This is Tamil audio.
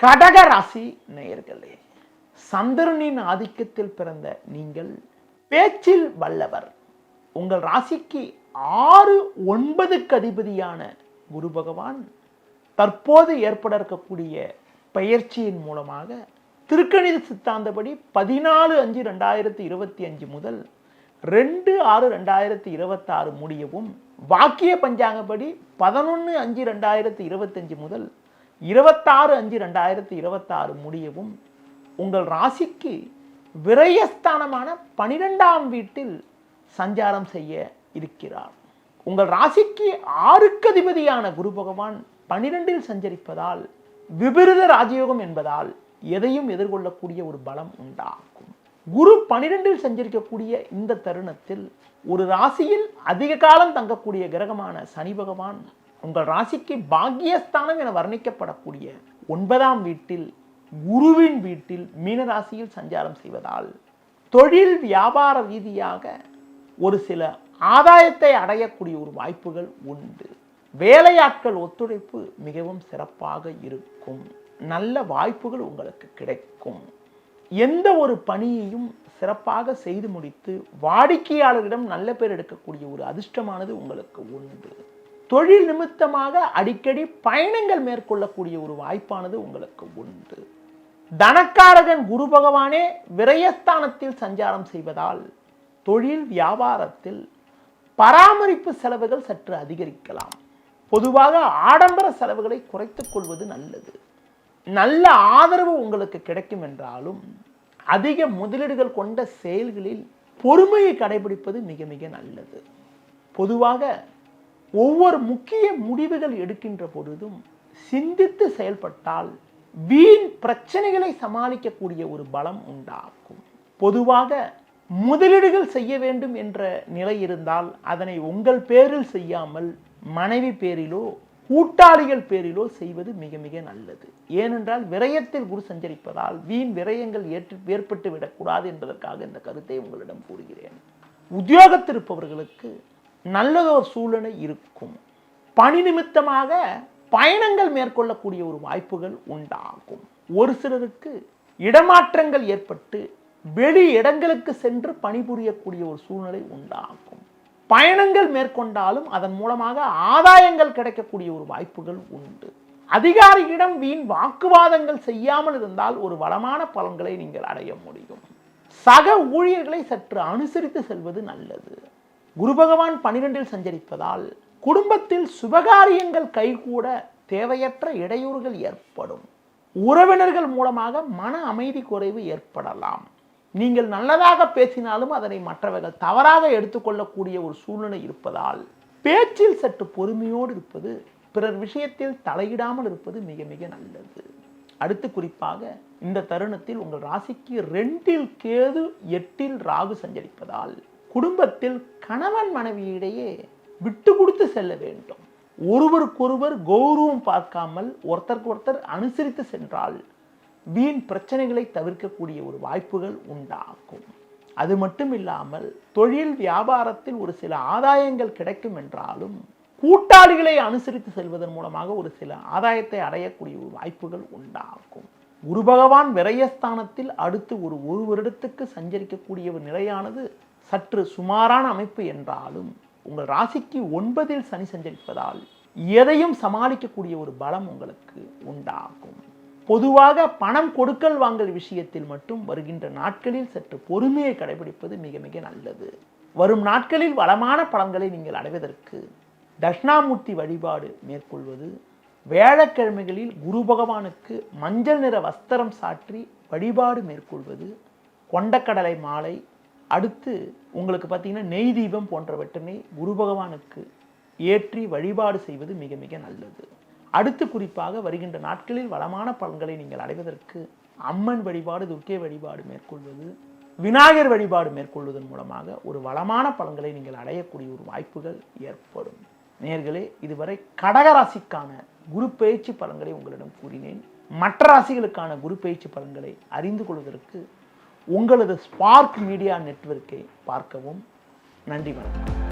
கடக ராசி நேயர்களே சந்திரனின் ஆதிக்கத்தில் பிறந்த நீங்கள் பேச்சில் வல்லவர். உங்கள் ராசிக்கு ஆறு ஒன்பதுக்கு அதிபதியான குரு பகவான் தற்போது ஏற்பட இருக்கக்கூடிய பயிற்சியின் மூலமாக திருக்கணித சித்தாந்தப்படி பதினாலு அஞ்சு ரெண்டாயிரத்தி இருபத்தி அஞ்சு முதல் ரெண்டு ஆறு ரெண்டாயிரத்தி இருபத்தாறு முடியவும் வாக்கிய பஞ்சாங்கப்படி பதினொன்று அஞ்சு ரெண்டாயிரத்தி இருபத்தஞ்சு முதல் இருபத்தாறு அஞ்சு ரெண்டாயிரத்தி இருபத்தாறு முடியவும் உங்கள் ராசிக்கு விரயஸ்தானமான பனிரெண்டாம் வீட்டில் சஞ்சாரம் செய்ய இருக்கிறார். உங்கள் ராசிக்கு ஆறுக்கு அதிபதியான குரு பகவான் பனிரெண்டில் சஞ்சரிப்பதால் விபரீத ராஜயோகம் என்பதால் எதையும் எதிர்கொள்ளக்கூடிய ஒரு பலம் உண்டாகும். குரு பனிரெண்டில் சஞ்சரிக்கக்கூடிய இந்த தருணத்தில் ஒரு ராசியில் அதிக காலம் தங்கக்கூடிய கிரகமான சனி பகவான் உங்கள் ராசிக்கு பாக்கியஸ்தானம் என வர்ணிக்கப்படக்கூடிய ஒன்பதாம் வீட்டில் குருவின் வீட்டில் மீனராசியில் சஞ்சாரம் செய்வதால் தொழில் வியாபார ரீதியாக ஒரு சில ஆதாயத்தை அடையக்கூடிய ஒரு வாய்ப்புகள் உண்டு. வேலையாட்கள் ஒத்துழைப்பு மிகவும் சிறப்பாக இருக்கும். நல்ல வாய்ப்புகள் உங்களுக்கு கிடைக்கும். எந்த ஒரு பணியையும் சிறப்பாக செய்து முடித்து வாடிக்கையாளரிடம் நல்ல பேர் எடுக்கக்கூடிய ஒரு அதிர்ஷ்டமானது உங்களுக்கு உண்டு. தொழில் நிமித்தமாக அடிக்கடி பயணங்கள் மேற்கொள்ளக்கூடிய ஒரு வாய்ப்பானது உங்களுக்கு உண்டு. தனக்காரகன் குரு பகவானே விரயஸ்தானத்தில் சஞ்சாரம் செய்வதால் தொழில் வியாபாரத்தில் பராமரிப்பு செலவுகள் சற்று அதிகரிக்கலாம். பொதுவாக ஆடம்பர செலவுகளை குறைத்துக் கொள்வது நல்லது. நல்ல ஆதரவு உங்களுக்கு கிடைக்கும் என்றாலும் அதிக முதலீடுகள் கொண்ட செயல்களில் பொறுமையை கடைபிடிப்பது மிக மிக நல்லது. பொதுவாக ஒவ்வொரு முக்கிய முடிவுகள் எடுக்கின்ற பொழுதும் சிந்தித்து செயல்பட்டால் வீண் பிரச்சனைகளை சமாளிக்கக்கூடிய ஒரு பலம் உண்டாகும். பொதுவாக முதலீடுகள் செய்ய வேண்டும் என்ற நிலை இருந்தால் அதனை உங்கள் பேரில் செய்யாமல் மனைவி பேரிலோ கூட்டாளிகள் பேரிலோ செய்வது மிக மிக நல்லது. ஏனென்றால் விரயத்தில் குரு சஞ்சரிப்பதால் வீண் விரயங்கள் ஏற்று ஏற்பட்டு விடக்கூடாது என்பதற்காக இந்த கருத்தை உங்களிடம் கூறுகிறேன். உத்தியோகத்திருப்பவர்களுக்கு நல்லதொரு சூழ்நிலை இருக்கும். பணி நிமித்தமாக பயணங்கள் மேற்கொள்ளக்கூடிய ஒரு வாய்ப்புகள் உண்டாகும். ஒரு சிலருக்கு இடமாற்றங்கள் ஏற்பட்டு வெளி இடங்களுக்கு சென்று பணிபுரியக்கூடிய ஒரு சூழ்நிலை உண்டாகும். பயணங்கள் மேற்கொண்டாலும் அதன் மூலமாக ஆதாயங்கள் கிடைக்கக்கூடிய ஒரு வாய்ப்புகள் உண்டு. அதிகாரியிடம் வீண் வாக்குவாதங்கள் செய்யாமல் இருந்தால் ஒரு வளமான பலன்களை நீங்கள் அடைய முடியும். சக ஊழியர்களை சற்று அனுசரித்து செல்வது நல்லது. குரு பகவான் பனிரெண்டில் சஞ்சரிப்பதால் குடும்பத்தில் சுபகாரியங்கள் கைகூட தேவையற்ற இடையூறுகள் ஏற்படும். உறவினர்கள் மூலமாக மன அமைதி குறைவு ஏற்படலாம். நீங்கள் நல்லதாக பேசினாலும் அதனை மற்றவர்கள் தவறாக எடுத்துக்கொள்ளக்கூடிய ஒரு சூழ்நிலை இருப்பதால் பேச்சில் சற்று பொறுமையோடு இருப்பது பிறர் விஷயத்தில் தலையிடாமல் இருப்பது மிக மிக நல்லது. அடுத்து குறிப்பாக இந்த தருணத்தில் உங்கள் ராசிக்கு ரெண்டில் கேது எட்டில் ராகு சஞ்சரிப்பதால் குடும்பத்தில் கணவன் மனைவியிடையே விட்டு கொடுத்து செல்ல வேண்டும். ஒருவருக்கொருவர் கௌரவம் பார்க்காமல் ஒருத்தருக்கு ஒருத்தர் அனுசரித்து சென்றால் வீண் பிரச்சனைகளை தவிர்க்கக்கூடிய ஒரு வாய்ப்புகள் உண்டாகும். அது மட்டும் இல்லாமல் தொழில் வியாபாரத்தில் ஒரு சில ஆதாயங்கள் கிடைக்கும் என்றாலும் கூட்டாளிகளை அனுசரித்து செல்வதன் மூலமாக ஒரு சில ஆதாயத்தை அடையக்கூடிய ஒரு வாய்ப்புகள் உண்டாகும். குரு பகவான் விரயஸ்தானத்தில் அடுத்து ஒரு ஒரு வருடத்துக்கு சஞ்சரிக்கக்கூடிய ஒரு நிலையானது சற்று சுமாரான அமைப்பு என்றாலும் உங்கள் ராசிக்கு ஒன்பதில் சனி சஞ்சரிப்பதால் எதையும் சமாளிக்கக்கூடிய ஒரு பலம் உங்களுக்கு உண்டாகும். பொதுவாக பணம் கொடுக்கல் வாங்கல் விஷயத்தில் மட்டும் வருகின்ற நாட்களில் சற்று பொறுமையை கடைபிடிப்பது மிக மிக நல்லது. வரும் நாட்களில் வளமான பலன்களை நீங்கள் அடைவதற்கு தட்சிணாமூர்த்தி வழிபாடு மேற்கொள்வது வியாழக்கிழமைகளில் குரு பகவானுக்கு மஞ்சள் நிற வஸ்திரம் சாற்றி வழிபாடு மேற்கொள்வது கொண்டக்கடலை மாலை அடுத்து உங்களுக்கு பார்த்தீங்கன்னா நெய் தீபம் போன்றவற்றினை குரு பகவானுக்கு ஏற்றி வழிபாடு செய்வது மிக மிக நல்லது. அடுத்து குறிப்பாக வருகின்ற நாட்களில் வளமான பலன்களை நீங்கள் அடைவதற்கு அம்மன் வழிபாடு துர்க்கை வழிபாடு மேற்கொள்வது விநாயகர் வழிபாடு மேற்கொள்வதன் மூலமாக ஒரு வளமான பலன்களை நீங்கள் அடையக்கூடிய ஒரு வாய்ப்புகள் ஏற்படும். நேர்களே இதுவரை கடகராசிக்கான குரு பயிற்சி பலன்களை உங்களிடம் கூறினேன். மற்ற ராசிகளுக்கான குரு பயிற்சி பலன்களை அறிந்து கொள்வதற்கு உங்களது ஸ்பார்க் மீடியா நெட்வொர்க்கை பார்க்கவும். நன்றி வணக்கம்.